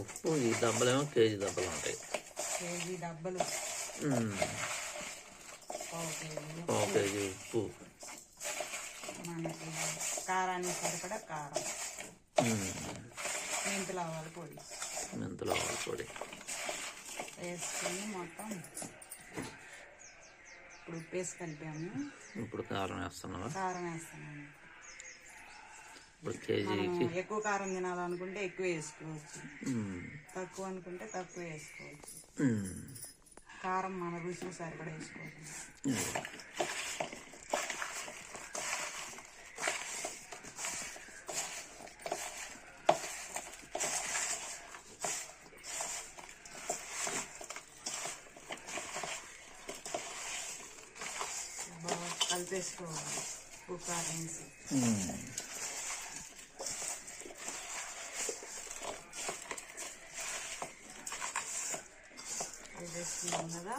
ఉప్పు ఈ డబ్బలేమో కేజీ డబ్బలు ఉంటాయి. కేజీ డబ్బలు. పావు కేజీ పావు కేజీ ఉప్పు. మనకి కారానికి సరిపడా కారం. మెంతులు ఆవాల పొడి. మెంతులు ఆవాల పొడి. వేసుకొని మొత్తం ఇప్పుడు ఉప్పు వేసి కలిపాము. ఇప్పుడు కారం వేస్తున్నావా? కారం వేస్తున్నాము మనం కేజీకి ఎక్కువ కారం తినాలనుకుంటే ఎక్కువ వేసుకోవచ్చు. తక్కువ అనుకుంటే తక్కువ వేసుకోవచ్చు. కారం మన రుచికి సరిపడా వేసుకోవచ్చు. కలిపేసుకోవాలి. ఉప్పు కారం కలిపేసుకున్నాం కదా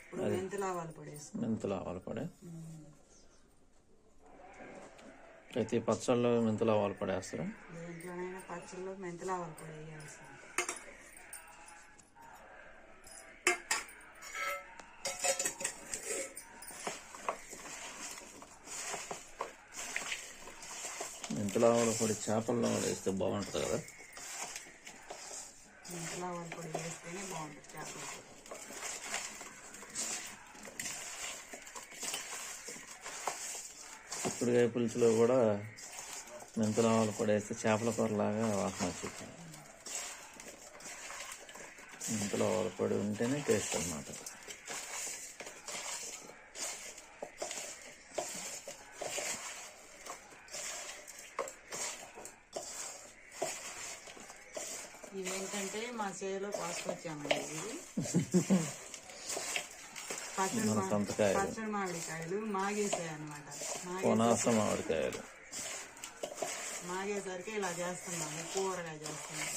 ఇప్పుడు మెంతులు ఆవాలు పొడి వేసుకోవాలి మెంతులు ఆవాల పొడి. ప్రతి పచ్చళ్ళు మెంతులు ఆవాల పొడి వేస్తారా దేంట్లోనైనా పచ్చళ్ళు మెంతులు ఆవాలు పొడి వేయాల్సింది మెంతులు ఆవాల పొడి చేపల్లో వేస్తే బాగుంటుంది కదా. మెంతులు పొడి వేస్తేనే బాగుంటుంది. చేపల కూర చిక్కుడుకాయ పులుసులో కూడా మెంతుల ఆవాల పొడి వేస్తే చేపల కూరలాగా వాసన వచ్చింది మెంతుల ఆవాల పొడి ఉంటేనే టేస్ట్ అన్నమాట. ఇవేంటంటే మా చేలో కోసుకొచ్చామండి ఇవి పచ్చడి మామిడికాయలు మాగేసాయి అనమాట కొనాస మామిడికాయలు. మాగేసరికి ఇలా చేస్తున్నాము కూరగా చేస్తున్నాం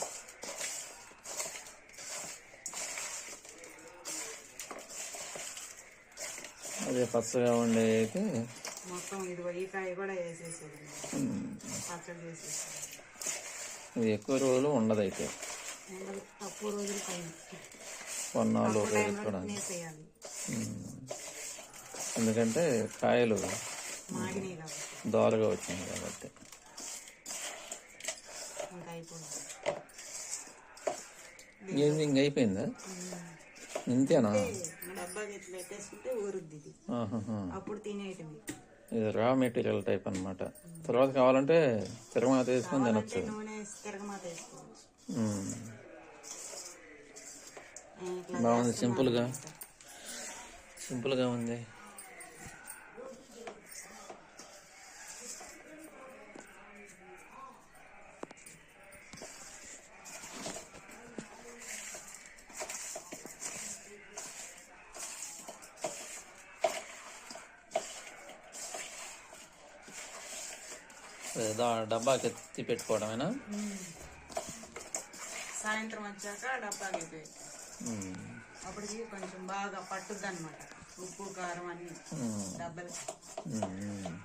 అదే పచ్చగా ఉండే అయితే మొత్తం ఇదిగో ఈ కాయ కూడా వేసేసేది పచ్చడి చేసేసాం ఇది ఎక్కువ రోజులు ఉండదు నాలుగు తక్కువ రోజులు తినేసేయాలి ఎందుకంటే కాయలు దోరగా వచ్చినాయి కాబట్టి. ఏంది ఇంక అయిపోయిందా? ఇంతేనా? పెట్టేసుకుంటే ఊరుద్ది ఆహాహా. అప్పుడు తినేటివి. ఇది రా మెటీరియల్ టైప్ అన్నమాట. తర్వాత కావాలంటే తిరగమాత వేసుకొని తినొచ్చు. బాగుంది సింపుల్గా. సింపుల్గా ఉంది. డబ్బాకి ఎత్తి పెట్టుకోవడమేనా? సాయంత్రం వచ్చాక డబ్బాకి. అప్పటికి కొంచెం బాగా పట్టుద్ది అనమాట ఉప్పు కారం అన్ని. డబ్బాలు.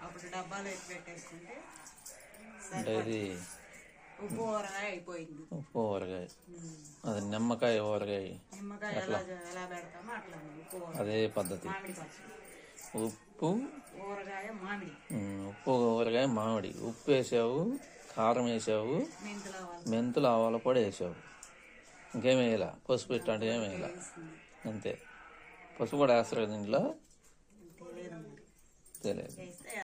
అప్పుడు డబ్బాలు ఎత్తి పెట్టేసుకుంటే అంటే ఇది ఉప్పు ఊరగాయ అయిపోయింది. ఉప్పు ఊరగాయ. అది నిమ్మకాయ ఊరగాయ. నిమ్మకాయ ఎలా ఎలా పెడతామో అట్లా ఉప్పు అదే పద్ధతి. ఉప్పు ఊరగాయ మామిడి. ఉప్పు ఊరగాయ మామిడి. ఉప్పు వేసావు కారం వేసావు మెంతులు ఆవాలు పొడి వేసావు. ఇంకేం వేయాల? పసుపు ఇట్లాంటివి ఏం వేయాల? అంతే. పసుపు కూడా వేస్తారు కదా ఇంట్లో? తెలియదు.